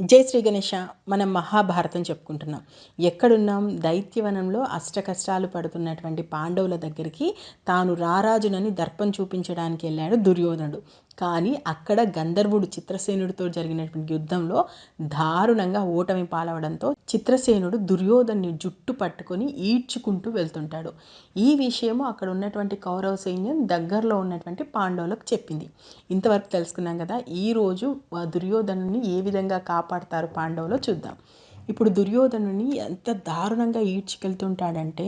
జై శ్రీ గణేష మనం మహాభారతం చెప్పుకుంటున్నాం. ఎక్కడున్నాం? దైత్యవనంలో అష్ట కష్టాలు పడుతున్నటువంటి పాండవుల దగ్గరికి తాను రారాజునని దర్పం చూపించడానికి వెళ్ళాడు దుర్యోధనుడు. కానీ అక్కడ గంధర్వుడు చిత్రసేనుడితో జరిగినటువంటి యుద్ధంలో దారుణంగా ఓటమి పాలవడంతో చిత్రసేనుడు దుర్యోధన్ని జుట్టు పట్టుకొని ఈడ్చుకుంటూ వెళ్తుంటాడు. ఈ విషయము అక్కడ ఉన్నటువంటి కౌరవ సైన్యం దగ్గరలో ఉన్నటువంటి పాండవులకు చెప్పింది. ఇంతవరకు తెలుసుకున్నాం కదా ఈరోజు దుర్యోధనుని ఏ విధంగా కాపాడతారు పాండవులో చూద్దాం. ఇప్పుడు దుర్యోధనుని ఎంత దారుణంగా ఈడ్చుకెళ్తుంటాడంటే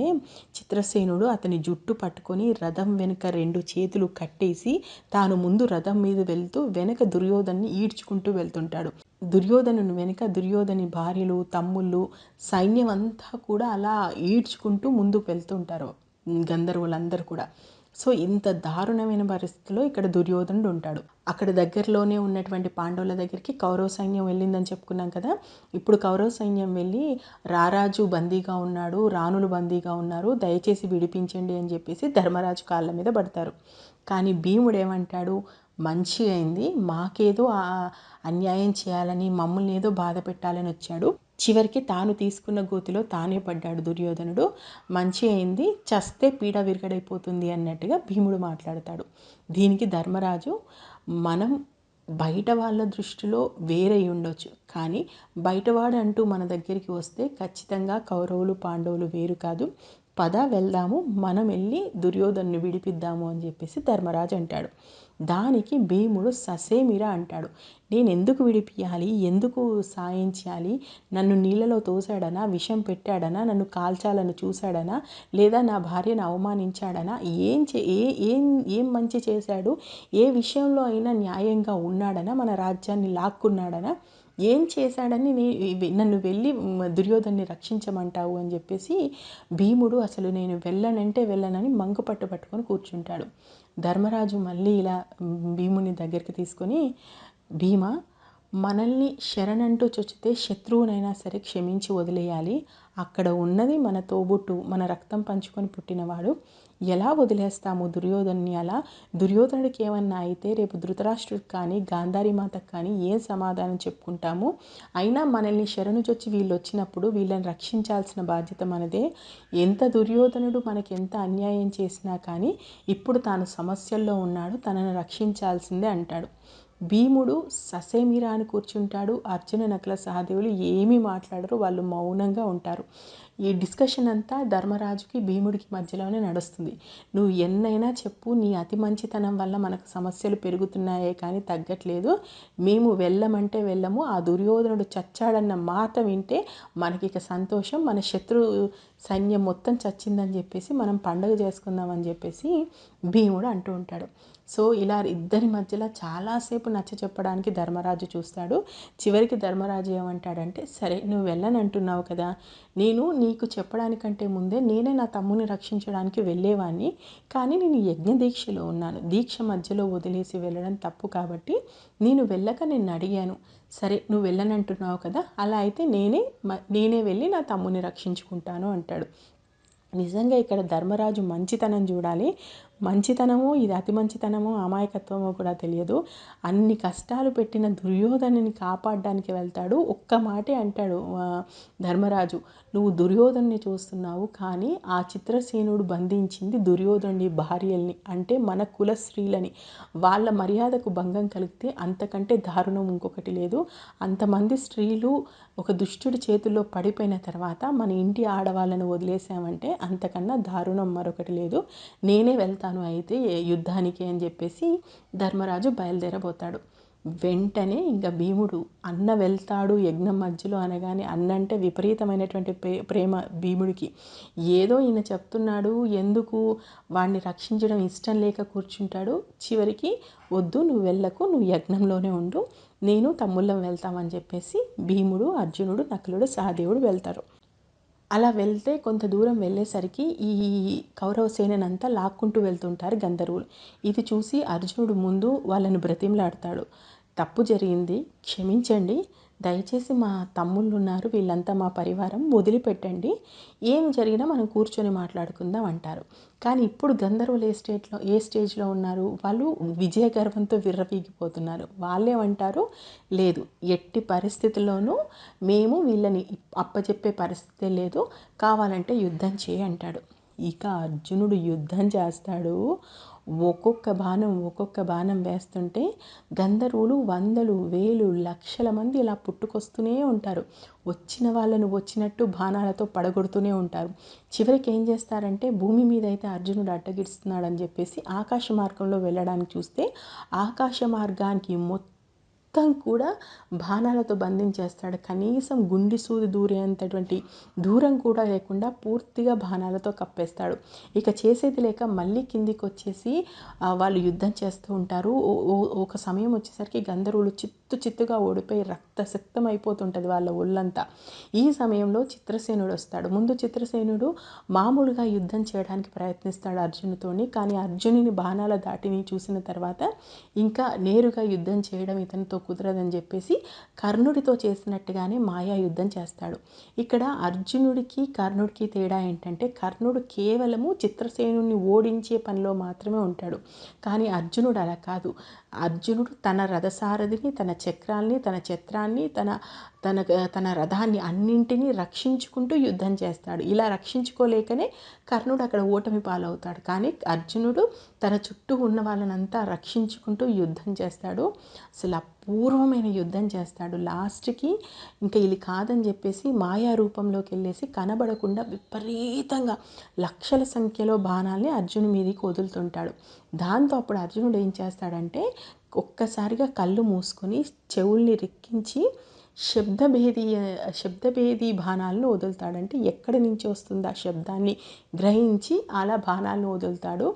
చిత్రసేనుడు అతని జుట్టు పట్టుకొని రథం వెనుక రెండు చేతులు కట్టేసి తాను ముందు రథం మీద వెళ్తూ వెనక దుర్యోధన్ని ఈడ్చుకుంటూ వెళ్తుంటాడు. దుర్యోధనుని వెనుక దుర్యోధని భార్యలు తమ్ముళ్ళు సైన్యం అంతా కూడా అలా ఈడ్చుకుంటూ ముందుకు వెళ్తుంటారు. గంధర్వులందరూ కూడా. సో ఇంత దారుణమైన పరిస్థితిలో ఇక్కడ దుర్యోధనుడు ఉంటాడు. అక్కడ దగ్గరలోనే ఉన్నటువంటి పాండవుల దగ్గరికి కౌరవ సైన్యం వెళ్ళిందని చెప్పుకున్నాం కదా. ఇప్పుడు కౌరవ సైన్యం వెళ్ళి రారాజు బందీగా ఉన్నాడు రాణులు బందీగా ఉన్నారు దయచేసి విడిపించండి అని చెప్పేసి ధర్మరాజు కాళ్ళ మీద పడతారు. కానీ భీముడు ఏమంటాడు? మంచి అయింది మాకేదో అన్యాయం చేయాలని మమ్మల్ని ఏదో బాధ పెట్టాలని వచ్చాడు. చివరికి తాను తీసుకున్న గోతిలో తానే పడ్డాడు దుర్యోధనుడు. మంచి అయింది చస్తే పీడ విరగడైపోతుంది అన్నట్టుగా భీముడు మాట్లాడతాడు. దీనికి ధర్మరాజు మనం బయట వాళ్ళ దృష్టిలో వేరే ఉండొచ్చు కానీ బయటవాడు అంటూ మన దగ్గరికి వస్తే ఖచ్చితంగా కౌరవులు పాండవులు వేరు కాదు. పద వెళ్దాము మనం వెళ్ళి దుర్యోధను విడిపిద్దాము అని చెప్పేసి ధర్మరాజు అంటాడు. దానికి భీముడు ససేమిరా అంటాడు. నేను ఎందుకు విడిపియాలి ఎందుకు సాయం చేయాలి? నన్ను నీళ్ళలో తోసాడనా? విషం పెట్టాడనా? నన్ను కాల్చాలని చూశాడనా? లేదా నా భార్యను అవమానించాడనా? ఏం చే ఏ ఏం ఏం మంచి చేశాడు? ఏ విషయంలో అయినా న్యాయంగా ఉన్నాడనా? మన రాజ్యాన్ని లాక్కున్నాడనా? ఏం చేశాడని నన్ను వెళ్ళి దుర్యోధన్ని రక్షించమంటావు అని చెప్పేసి భీముడు అసలు నేను వెళ్ళనంటే వెళ్ళనని మంకు పట్టు పట్టుకొని కూర్చుంటాడు. ధర్మరాజు మళ్ళీ ఇలా భీముని దగ్గరికి తీసుకొని భీమ మనల్ని శరణంటూ చొచ్చితే శత్రువునైనా సరే క్షమించి వదిలేయాలి. అక్కడ ఉన్నది మన తోబుట్టు మన రక్తం పంచుకొని పుట్టినవాడు. ఎలా వదిలేస్తాము దుర్యోధన్ని అలా దుర్యోధనుడికి ఏమన్నా అయితే రేపు ధృతరాష్ట్రుడికి కానీ గాంధారి మాతకు కానీ ఏం సమాధానం చెప్పుకుంటాము? అయినా మనల్ని శరణుచొచ్చి వీళ్ళు వచ్చినప్పుడు వీళ్ళని రక్షించాల్సిన బాధ్యత మనదే. ఎంత దుర్యోధనుడు మనకి ఎంత అన్యాయం చేసినా కానీ ఇప్పుడు తాను సమస్యల్లో ఉన్నాడు తనను రక్షించాల్సిందే అంటాడు. భీముడు ససేమిరా అని కూర్చుంటాడు అర్జున నకల సహదేవులు ఏమీ మాట్లాడరు వాళ్ళు మౌనంగా ఉంటారు. ఈ డిస్కషన్ అంతా ధర్మరాజుకి భీముడికి మధ్యలోనే నడుస్తుంది. నువ్వు ఎన్నైనా చెప్పు నీ అతి మంచితనం వల్ల మనకు సమస్యలు పెరుగుతున్నాయే కానీ తగ్గట్లేదు. మేము వెళ్ళమంటే వెళ్ళము ఆ దుర్యోధనుడు చచ్చాడన్న మాట వింటే మనకి ఇక సంతోషం. మన శత్రు సైన్యం మొత్తం చచ్చిందని చెప్పేసి మనం పండుగ చేసుకుందామని చెప్పేసి భీముడు అంటూ ఉంటాడు. సో ఇలా ఇద్దరి మధ్యలో చాలాసేపు నచ్చ చెప్పడానికి ధర్మరాజు చూస్తాడు. చివరికి ధర్మరాజు ఏమంటాడంటే సరే నువ్వు వెళ్ళని అంటున్నావు కదా. నేను నీ నీకు చెప్పడానికంటే ముందే నేనే నా తమ్ముని రక్షించడానికి వెళ్ళేవాడిని కానీ నేను యజ్ఞ దీక్షలో ఉన్నాను. దీక్ష మధ్యలో వదిలేసి వెళ్ళడం తప్పు కాబట్టి నేను వెళ్ళక నేను అడిగాను. సరే నువ్వు వెళ్ళనంటున్నావు కదా అలా అయితే నేనే నేనే వెళ్ళి నా తమ్ముని రక్షించుకుంటాను అంటాడు. నిజంగా ఇక్కడ ధర్మరాజు మంచితనం చూడాలి. మంచితనము ఇది అతి మంచితనము అమాయకత్వమో కూడా తెలియదు. అన్ని కష్టాలు పెట్టిన దుర్యోధనని కాపాడడానికి వెళ్తాడు. ఒక్క మాటే అంటాడు ధర్మరాజు. నువ్వు దుర్యోధన్ని చూస్తున్నావు కానీ ఆ చిత్రసేనుడు బంధించింది దుర్యోధనుడి భార్యల్ని అంటే మన కుల స్త్రీలని. వాళ్ళ మర్యాదకు భంగం కలిగితే అంతకంటే దారుణం ఇంకొకటి లేదు. అంతమంది స్త్రీలు ఒక దుష్టుడి చేతుల్లో పడిపోయిన తర్వాత మన ఇంటి ఆడవాళ్ళను వదిలేసామంటే అంతకన్నా దారుణం మరొకటి లేదు. నేనే వెళ్తాను. అయితే యుద్ధానికి అని చెప్పేసి ధర్మరాజు బయలుదేరబోతాడు. వెంటనే ఇంకా భీముడు అన్న వెళ్తాడు యజ్ఞం మధ్యలో అనగానే అన్న అంటే విపరీతమైనటువంటి ప్రేమ భీముడికి. ఏదో ఈయన చెప్తున్నాడు ఎందుకు వాడిని రక్షించడం ఇష్టం లేక కూర్చుంటాడు చివరికి వద్దు నువ్వు వెళ్ళకు నువ్వు యజ్ఞంలోనే ఉండు నేను తమ్ముళ్ళం వెళ్తామని చెప్పేసి భీముడు అర్జునుడు నకులుడు సహదేవుడు వెళ్తారు. అలా వెళ్తే కొంత దూరం వెళ్ళేసరికి ఈ కౌరవ సేననంతా లాక్కుంటూ వెళ్తుంటారు గంధర్వులు. ఇది చూసి అర్జునుడు ముందు వాళ్ళను బ్రతిమలాడతాడు. తప్పు జరిగింది. క్షమించండి. దయచేసి మా తమ్ముళ్ళు ఉన్నారు వీళ్ళంతా మా పరివారం వదిలిపెట్టండి. ఏం జరిగినా మనం కూర్చొని మాట్లాడుకుందాం అంటారు. కానీ ఇప్పుడు గంధర్వులు ఏ స్టేట్లో ఏ స్టేజ్లో ఉన్నారు? వాళ్ళు విజయ గర్వంతో విర్రవీగిపోతున్నారు. వాళ్ళేమంటారు? లేదు ఎట్టి పరిస్థితుల్లోనూ మేము వీళ్ళని అప్పచెప్పే పరిస్థితే లేదు. కావాలంటే యుద్ధం చేయి అంటాడు. ఇక అర్జునుడు యుద్ధం చేస్తాడు. ఒక్కొక్క బాణం ఒక్కొక్క బాణం వేస్తుంటే గంధర్వులు వందలు వేలు లక్షల మంది ఇలా పుట్టుకొస్తూనే ఉంటారు. వచ్చిన వాళ్ళను వచ్చినట్టు బాణాలతో పడగొడుతూనే ఉంటారు. చివరికి ఏం చేస్తారంటే భూమి మీద అయితే అర్జునుడు అడ్డగిస్తున్నాడని చెప్పేసి ఆకాశ మార్గంలో వెళ్ళడానికి చూస్తే ఆకాశ మార్గానికి మొత్తం మొత్తం కూడా బాణాలతో బంధించేస్తాడు. కనీసం గుండి సూది దూరేంతటువంటి దూరం కూడా లేకుండా పూర్తిగా బాణాలతో కప్పేస్తాడు. ఇక చేసేది లేక మళ్ళీ కిందికి వచ్చేసి వాళ్ళు యుద్ధం చేస్తూ ఉంటారు. ఒక సమయం వచ్చేసరికి గంధర్వులు చిత్తు చిత్తుగా ఓడిపోయి రక్తశక్తం అయిపోతుంటుంది వాళ్ళ ఒళ్ళంతా. ఈ సమయంలో చిత్రసేనుడు వస్తాడు. ముందు చిత్రసేనుడు మామూలుగా యుద్ధం చేయడానికి ప్రయత్నిస్తాడు అర్జునుతోని కానీ అర్జునుని బాణాల దాటిని చూసిన తర్వాత ఇంకా నేరుగా యుద్ధం చేయడం ఇతనితో కుదరదని చెప్పేసి కర్ణుడితో చేసినట్టుగానే మాయా యుద్ధం చేస్తాడు. ఇక్కడ అర్జునుడికి కర్ణుడికి తేడా ఏంటంటే కర్ణుడు కేవలము చిత్రసేనుని ఓడించే పనిలో మాత్రమే ఉంటాడు. కానీ అర్జునుడు అలా కాదు. అర్జునుడు తన రథసారథిని తన చక్రాల్ని తన చిత్రాన్ని తన తన తన రథాన్ని అన్నింటినీ రక్షించుకుంటూ యుద్ధం చేస్తాడు. ఇలా రక్షించుకోలేకనే కర్ణుడు అక్కడ ఓటమి పాలవుతాడు. కానీ అర్జునుడు తన చుట్టూ ఉన్న వాళ్ళనంతా రక్షించుకుంటూ యుద్ధం చేస్తాడు. అసలు అపూర్వమైన యుద్ధం చేస్తాడు. లాస్ట్కి ఇంకా ఇది కాదని చెప్పేసి మాయా రూపంలోకి వెళ్ళేసి కనబడకుండా విపరీతంగా లక్షల సంఖ్యలో బాణాల్ని అర్జును మీదకి వదులుతుంటాడు. దాంతో అప్పుడు అర్జునుడు ఏం చేస్తాడంటే ఒక్కసారిగా కళ్ళు మూసుకొని చెవుల్ని రిక్కించి శబ్దభేది శబ్దభేది బాణాలను వదులుతాడంటే ఎక్కడి నుంచి వస్తుంది ఆ శబ్దాన్ని గ్రహించి అలా బాణాలను వదులుతాడు.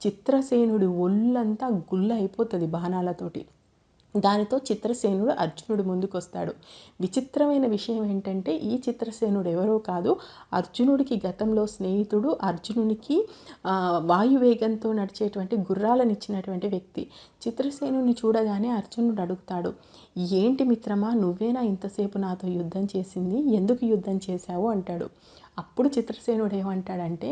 చిత్రసేనుడి ఒళ్ళంతా గుల్ల అయిపోతుంది బాణాలతోటి. దానితో చిత్రసేనుడు అర్జునుడు ముందుకు వస్తాడు విచిత్రమైన విషయం ఏంటంటే ఈ చిత్రసేనుడు ఎవరో కాదు అర్జునుడికి గతంలో స్నేహితుడు అర్జునునికి వాయువేగంతో నడిచేటువంటి గుర్రాలను ఇచ్చినటువంటి వ్యక్తి. చిత్రసేనుని చూడగానే అర్జునుడు అడుగుతాడు ఏంటి మిత్రమా నువ్వేనా ఇంతసేపు నాతో యుద్ధం చేసింది? ఎందుకు యుద్ధం చేశావు? అంటాడు. అప్పుడు చిత్రసేనుడు ఏమంటాడంటే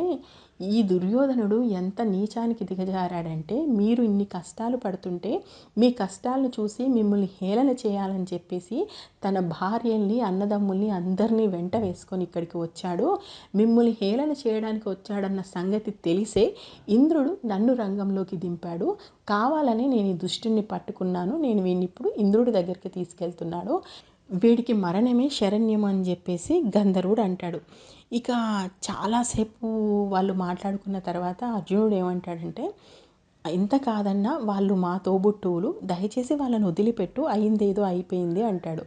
ఈ దుర్యోధనుడు ఎంత నీచానికి దిగజారాడంటే మీరు ఇన్ని కష్టాలు పడుతుంటే మీ కష్టాలను చూసి మిమ్మల్ని హేళన చేయాలని చెప్పేసి తన భార్యల్ని అన్నదమ్ముల్ని అందరినీ వెంట వేసుకొని ఇక్కడికి వచ్చాడు. మిమ్మల్ని హేళన చేయడానికి వచ్చాడన్న సంగతి తెలిసే ఇంద్రుడు నన్ను రంగంలోకి దింపాడు. కావాలని నేను ఈ దుష్టుని పట్టుకున్నాను. నేను వీడిని ఇప్పుడు ఇంద్రుడి దగ్గరికి తీసుకెళ్తున్నాడు. వీడికి మరణమే శరణ్యం అని చెప్పేసి గంధర్వుడు అంటాడు. ఇక చాలాసేపు వాళ్ళు మాట్లాడుకున్న తర్వాత అర్జునుడు ఏమంటాడంటే ఎంత కాదన్నా వాళ్ళు మా తోబుట్టువులు దయచేసి వాళ్ళని వదిలిపెట్టు అయిందేదో అయిపోయింది అంటాడు.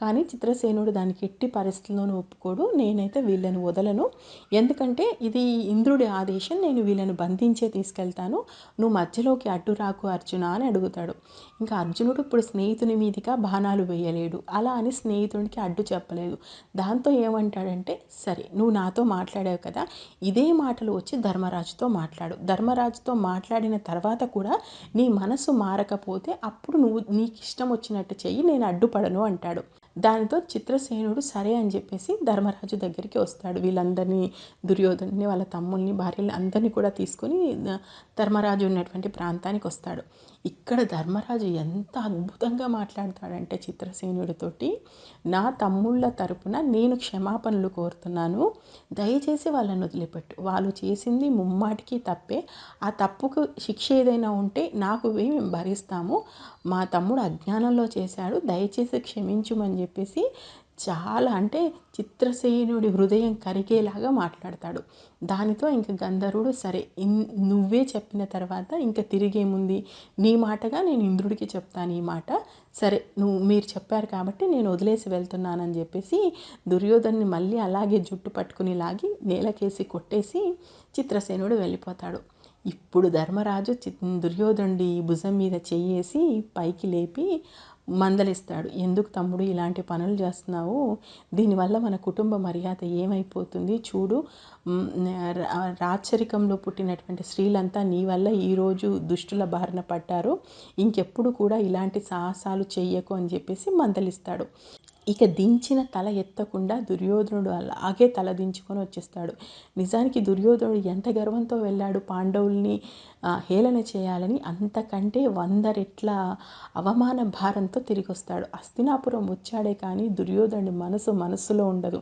కానీ చిత్రసేనుడు దానికి ఎట్టి పరిస్థితుల్లోనూ ఒప్పుకోడు నేనైతే వీళ్ళని వదలను. ఎందుకంటే ఇది ఇంద్రుడి ఆదేశం నేను వీళ్ళని బంధించే తీసుకెళ్తాను. నువ్వు మధ్యలోకి అడ్డు రాకు అర్జున అని అడుగుతాడు. ఇంకా అర్జునుడు ఇప్పుడు స్నేహితుని మీదిగా బాణాలు వేయలేడు. అలా అని స్నేహితుడికి అడ్డు చెప్పలేదు. దాంతో ఏమంటాడంటే సరే నువ్వు నాతో మాట్లాడావు కదా ఇదే మాటలు వచ్చి ధర్మరాజుతో మాట్లాడు. ధర్మరాజుతో మాట్లాడిన తర్వాత తర్వాత కూడా నీ మనసు మారకపోతే అప్పుడు నువ్వు నీకు ఇష్టం వచ్చినట్టు చెయ్యి నేను అడ్డుపడను అంటాడు. దానితో చిత్రసేనుడు సరే అని చెప్పేసి ధర్మరాజు దగ్గరికి వస్తాడు. వీళ్ళందరినీ దుర్యోధన్ని వాళ్ళ తమ్ముల్ని భార్యల్ని అందరినీ కూడా తీసుకొని ధర్మరాజు ఉన్నటువంటి ప్రాంతానికి వస్తాడు. ఇక్కడ ధర్మరాజు ఎంత అద్భుతంగా మాట్లాడతాడంటే చిత్రసేనుడితోటి నా తమ్ముళ్ళ తరపున నేను క్షమాపణలు కోరుతున్నాను. దయచేసి వాళ్ళని వదిలిపెట్టు. వాళ్ళు చేసింది ముమ్మాటికి తప్పే. ఆ తప్పుకు శిక్ష ఏదైనా ఉంటే నాకు మేము భరిస్తాము. మా తమ్ముడు అజ్ఞానంలో చేశాడు దయచేసి క్షమించుమని చెప్పేసి చాలా అంటే చిత్రసేనుడి హృదయం కరిగేలాగా మాట్లాడతాడు. దానితో ఇంక గంధర్వుడు సరే ఇన్ నువ్వే చెప్పిన తర్వాత ఇంకా తిరిగేముంది? నీ మాటగా నేను ఇంద్రుడికి చెప్తాను ఈ మాట. సరే నువ్వు మీరు చెప్పారు కాబట్టి నేను వదిలేసి వెళ్తున్నానని చెప్పేసి దుర్యోధన్ని మళ్ళీ అలాగే జుట్టు పట్టుకుని లాగి నేలకేసి కొట్టేసి చిత్రసేనుడు వెళ్ళిపోతాడు. ఇప్పుడు ధర్మరాజు దుర్యోధనుడి భుజం మీద చెయ్యేసి పైకి లేపి మందలిస్తాడు. ఎందుకు తమ్ముడు ఇలాంటి పనులు చేస్తున్నావు? దీనివల్ల మన కుటుంబ మర్యాద ఏమైపోతుంది? చూడు రాచరికంలో పుట్టినటువంటి స్త్రీలంతా నీ వల్ల ఈరోజు దుష్టుల బారిన పడ్డారు. ఇంకెప్పుడు కూడా ఇలాంటి సాహసాలు చెయ్యకు అని చెప్పేసి మందలిస్తాడు. ఇక దించిన తల ఎత్తకుండా దుర్యోధనుడు అలాగే తల దించుకొని వచ్చేస్తాడు. నిజానికి దుర్యోధనుడు ఎంత గర్వంతో వెళ్ళాడు పాండవుల్ని హేళన చేయాలని అంతకంటే వంద రెట్ల అవమాన భారంతో తిరిగి వస్తాడు అస్తినాపురం వచ్చాడే కానీ దుర్యోధనుడి మనసు మనసులో ఉండదు.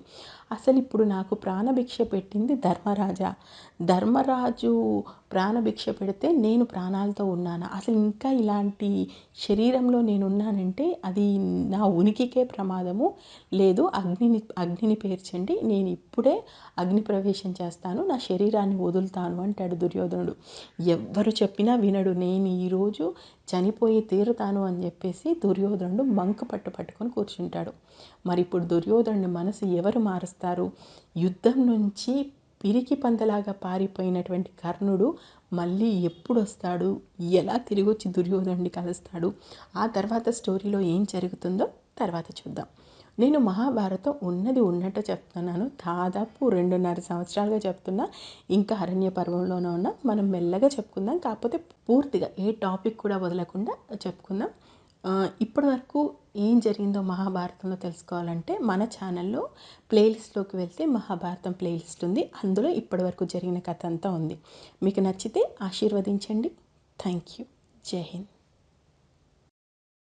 అసలు ఇప్పుడు నాకు ప్రాణభిక్ష పెట్టింది ధర్మరాజా. ధర్మరాజు ప్రాణభిక్ష పెడితే నేను ప్రాణాలతో ఉన్నాను? అసలు ఇంకా ఇలాంటి శరీరంలో నేను ఉన్నానంటే అది నా ఉనికికే ప్రమాదము. లేదు అగ్నిని అగ్నిని పేర్చండి. నేను ఇప్పుడే అగ్ని ప్రవేశం చేస్తాను. నా శరీరాన్ని వదులుతాను అంటాడు దుర్యోధనుడు. ఎవ్వరు చెప్పినా వినడు. నేను ఈరోజు చనిపోయి తీరుతాను అని చెప్పేసి దుర్యోధనుడు మంకు పట్టు పట్టుకొని కూర్చుంటాడు. మరి ఇప్పుడు దుర్యోధనుడి మనసు ఎవరు మారుస్తారు? యుద్ధం నుంచి పిరికి పందలాగా పారిపోయినటువంటి కర్ణుడు మళ్ళీ ఎప్పుడు వస్తాడు ఎలా తిరిగి వచ్చి దుర్యోధనుడిని కలుస్తాడు? ఆ తర్వాత స్టోరీలో ఏం జరుగుతుందో తర్వాత చూద్దాం. నేను మహాభారతం ఉన్నది ఉన్నట్టు చెప్తున్నాను. దాదాపు రెండున్నర సంవత్సరాలుగా చెప్తున్నా. ఇంకా అరణ్య పర్వంలోనే ఉన్నా. మనం మెల్లగా చెప్పుకుందాం. కాకపోతే పూర్తిగా ఏ టాపిక్ కూడా వదలకుండా చెప్పుకుందాం. ఇప్పటివరకు ఏం జరిగిందో మహాభారతంలో తెలుసుకోవాలంటే మన ఛానల్లో ప్లేలిస్ట్లోకి వెళ్తే మహాభారతం ప్లేలిస్ట్ ఉంది. అందులో ఇప్పటివరకు జరిగిన కథ అంతా ఉంది. మీకు నచ్చితే ఆశీర్వదించండి. Thank you. జై హింద్.